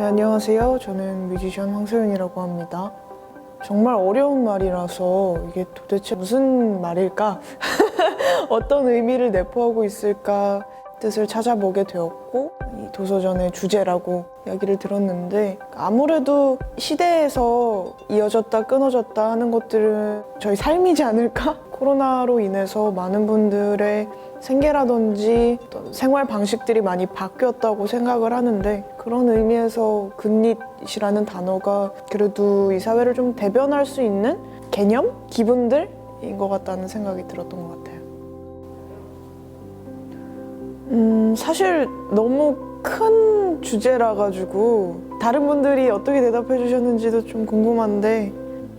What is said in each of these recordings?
안녕하세요. 저는 뮤지션 황소연이라고 합니다. 정말 어려운 말이라서 이게 도대체 무슨 말일까? 어떤 의미를 내포하고 있을까? 뜻을 찾아보게 되었고 이 도서전의 주제라고 이야기를 들었는데 아무래도 시대에서 이어졌다 끊어졌다 하는 것들은 저희 삶이지 않을까? 코로나로 인해서 많은 분들의 생계라든지 생활 방식들이 많이 바뀌었다고 생각을 하는데 그런 의미에서 굿닛이라는 단어가 그래도 이 사회를 좀 대변할 수 있는 개념? 기분들인 것 같다는 생각이 들었던 것 같아요. 음, 사실 너무 큰 주제라 가지고 다른 분들이 어떻게 대답해 주셨는지도 좀 궁금한데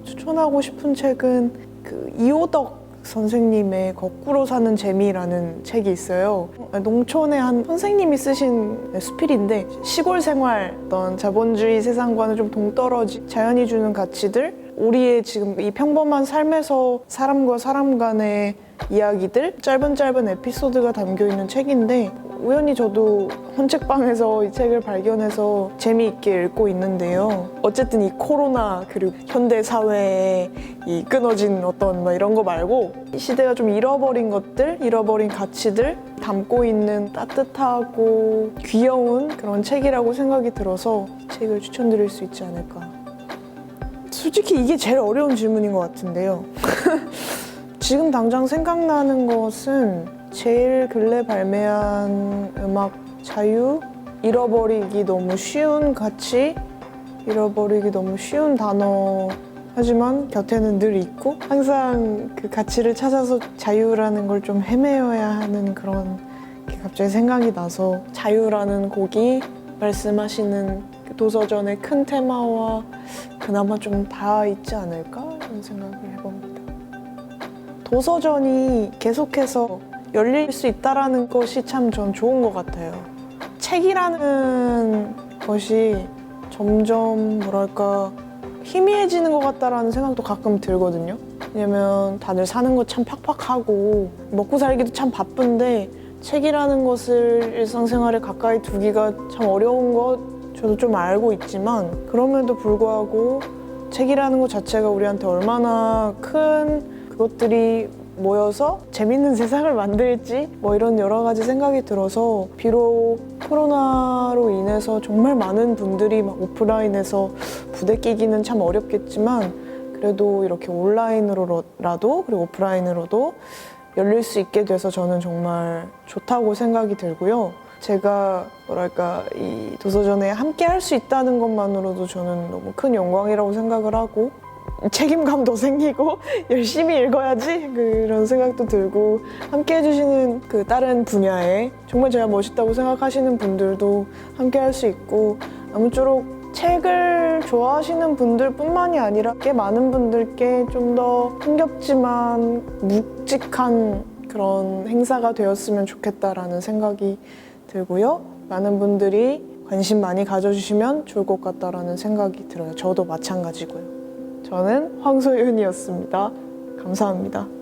추천하고 싶은 책은 그 이호덕 선생님의 거꾸로 사는 재미라는 책이 있어요. 농촌의 한 선생님이 쓰신 수필인데 시골 생활, 어떤 자본주의 세상과는 좀 동떨어진 자연이 주는 가치들, 우리의 지금 이 평범한 삶에서 사람과 사람 간의 이야기들, 짧은 짧은 에피소드가 담겨 있는 책인데 우연히 저도 헌책방에서 이 책을 발견해서 재미있게 읽고 있는데요. 어쨌든 이 코로나 그리고 현대 사회의 이 끊어진 어떤 뭐 이런 거 말고 이 시대가 좀 잃어버린 것들, 잃어버린 가치들 담고 있는 따뜻하고 귀여운 그런 책이라고 생각이 들어서 책을 추천드릴 수 있지 않을까. 솔직히 이게 제일 어려운 질문인 것 같은데요. 지금 당장 생각나는 것은 제일 근래 발매한 음악 자유? 잃어버리기 너무 쉬운 가치? 잃어버리기 너무 쉬운 단어. 하지만 곁에는 늘 있고 항상 그 가치를 찾아서 자유라는 걸 좀 헤매어야 하는 그런 게 갑자기 생각이 나서 자유라는 곡이 말씀하시는 그 도서전의 큰 테마와 그나마 좀 닿아 있지 않을까? 이런 생각을 해봅니다. 도서전이 계속해서 열릴 수 있다라는 것이 참 전 좋은 것 같아요. 책이라는 것이 점점 뭐랄까 희미해지는 것 같다라는 생각도 가끔 들거든요. 왜냐면 다들 사는 거 참 팍팍하고 먹고 살기도 참 바쁜데 책이라는 것을 일상생활에 가까이 두기가 참 어려운 것 저도 좀 알고 있지만 그럼에도 불구하고 책이라는 것 자체가 우리한테 얼마나 큰 그것들이 모여서 재밌는 세상을 만들지 뭐 이런 여러 가지 생각이 들어서 비록 코로나로 인해서 정말 많은 분들이 막 오프라인에서 부대끼기는 참 어렵겠지만 그래도 이렇게 온라인으로라도 그리고 오프라인으로도 열릴 수 있게 돼서 저는 정말 좋다고 생각이 들고요. 제가 뭐랄까 이 도서전에 함께 할 수 있다는 것만으로도 저는 너무 큰 영광이라고 생각을 하고 책임감도 생기고 열심히 읽어야지 그런 생각도 들고 함께 해주시는 그 다른 분야에 정말 제가 멋있다고 생각하시는 분들도 함께 할 수 있고 아무쪼록 책을 좋아하시는 분들뿐만이 아니라 꽤 많은 분들께 좀 더 흥겹지만 묵직한 그런 행사가 되었으면 좋겠다라는 생각이 들고요. 많은 분들이 관심 많이 가져주시면 좋을 것 같다라는 생각이 들어요. 저도 마찬가지고요. 저는 황소윤이었습니다. 감사합니다.